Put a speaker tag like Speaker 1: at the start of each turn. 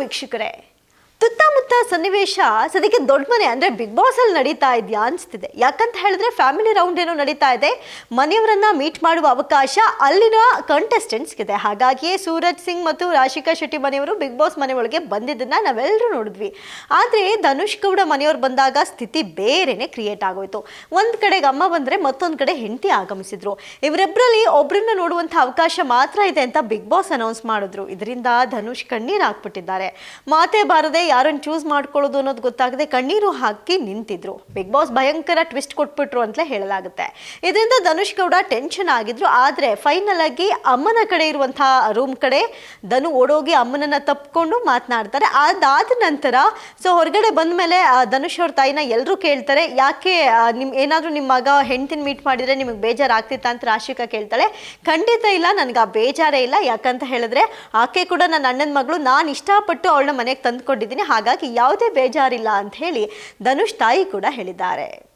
Speaker 1: ವೀಕ್ಷಕರೇ ಸುತ್ತಮುತ್ತ ಸನ್ನಿವೇಶ ಸದ್ಯಕ್ಕೆ ದೊಡ್ಡ ಮನೆ ಅಂದ್ರೆ ಬಿಗ್ ಬಾಸ್ ಅಲ್ಲಿ ನಡೀತಾ ಇದೆಯಾ ಅನ್ಸ್ತಿದೆ. ಯಾಕಂತ ಹೇಳಿದ್ರೆ ಫ್ಯಾಮಿಲಿ ರೌಂಡ್ ಏನೋ ನಡೀತಾ ಇದೆ. ಮನೆಯವರನ್ನ ಮೀಟ್ ಮಾಡುವ ಅವಕಾಶ ಅಲ್ಲಿನ ಕಂಟೆಸ್ಟೆಂಟ್ಸ್ ಇದೆ ಹಾಗಾಗಿಯೇ ಸೂರಜ್ ಸಿಂಗ್ ಮತ್ತು ರಾಶಿಕಾ ಶೆಟ್ಟಿ ಮನೆಯವರು ಬಿಗ್ ಬಾಸ್ ಮನೆ ಒಳಗೆ ಬಂದಿದ್ದನ್ನ ನಾವೆಲ್ಲರೂ ನೋಡಿದ್ವಿ. ಆದ್ರೆ ಧನುಷ್ ಗೌಡ ಮನೆಯವರು ಬಂದಾಗ ಸ್ಥಿತಿ ಬೇರೆನೆ ಕ್ರಿಯೇಟ್ ಆಗೋಯ್ತು. ಒಂದ್ ಕಡೆಗೆ ಅಮ್ಮ ಬಂದ್ರೆ ಮತ್ತೊಂದ್ ಕಡೆ ಹೆಂಡತಿ ಆಗಮಿಸಿದ್ರು. ಇವರಿಬ್ಬರಲ್ಲಿ ಒಬ್ಬರನ್ನ ನೋಡುವಂತ ಅವಕಾಶ ಮಾತ್ರ ಇದೆ ಅಂತ ಬಿಗ್ ಬಾಸ್ ಅನೌನ್ಸ್ ಮಾಡಿದ್ರು. ಇದರಿಂದ ಧನುಷ್ ಕಣ್ಣೀರ್ ಹಾಕ್ಬಿಟ್ಟಿದ್ದಾರೆ. ಮಾತೇ ಬಾರದೆ ಯಾರನ್ನ ಚೂಸ್ ಮಾಡ್ಕೊಳ್ಳೋದು ಅನ್ನೋದು ಗೊತ್ತಾಗದೆ ಕಣ್ಣೀರು ಹಾಕಿ ನಿಂತಿದ್ರು. ಬಿಗ್ ಬಾಸ್ ಭಯಂಕರ ಟ್ವಿಸ್ಟ್ ಕೊಟ್ಬಿಟ್ರು ಅಂತಲೇ ಹೇಳಲಾಗುತ್ತೆ. ಇದರಿಂದ ಧನುಷ್ ಗೌಡ ಟೆನ್ಷನ್ ಆಗಿದ್ರು. ಆದರೆ ಫೈನಲ್ ಆಗಿ ಅಮ್ಮನ ಕಡೆ ಇರುವಂತಹ ರೂಮ್ ಕಡೆ ಧನು ಓಡೋಗಿ ಅಮ್ಮನನ್ನ ತಪ್ಪಿಕೊಂಡು ಮಾತನಾಡ್ತಾರೆ. ಅದಾದ ನಂತರ ಸೊ ಹೊರಗಡೆ ಬಂದ ಮೇಲೆ ಧನುಷ್ ಅವ್ರ ತಾಯಿನ ಎಲ್ಲರೂ ಕೇಳ್ತಾರೆ, ಯಾಕೆ ನಿಮ್, ಏನಾದರೂ ನಿಮ್ಮ ಮಗ ಹೆಂಡ್ತಿನ ಮೀಟ್ ಮಾಡಿದ್ರೆ ನಿಮಗೆ ಬೇಜಾರಾಗ್ತಿತ್ತ? ಅಂತ ರಾಶಿಕಾ ಕೇಳ್ತಾಳೆ. ಖಂಡಿತ ಇಲ್ಲ, ನನಗೆ ಆ ಬೇಜಾರೇ ಇಲ್ಲ. ಯಾಕಂತ ಹೇಳಿದ್ರೆ, ಆಕೆ ಕೂಡ ನನ್ನ ಅಣ್ಣನ ಮಗಳು ನಾನು ಇಷ್ಟಪಟ್ಟು ಅವಳನ್ನ ಮನೆಗೆ ತಂದುಕೊಂಡಿದ್ದೀನಿ ಹಾಗಾಗಿ ಯಾವುದೇ ಬೇಜಾರಿಲ್ಲ ಅಂತ ಹೇಳಿ ಧನುಷ್ ತಾಯಿ ಕೂಡ ಹೇಳಿದ್ದಾರೆ.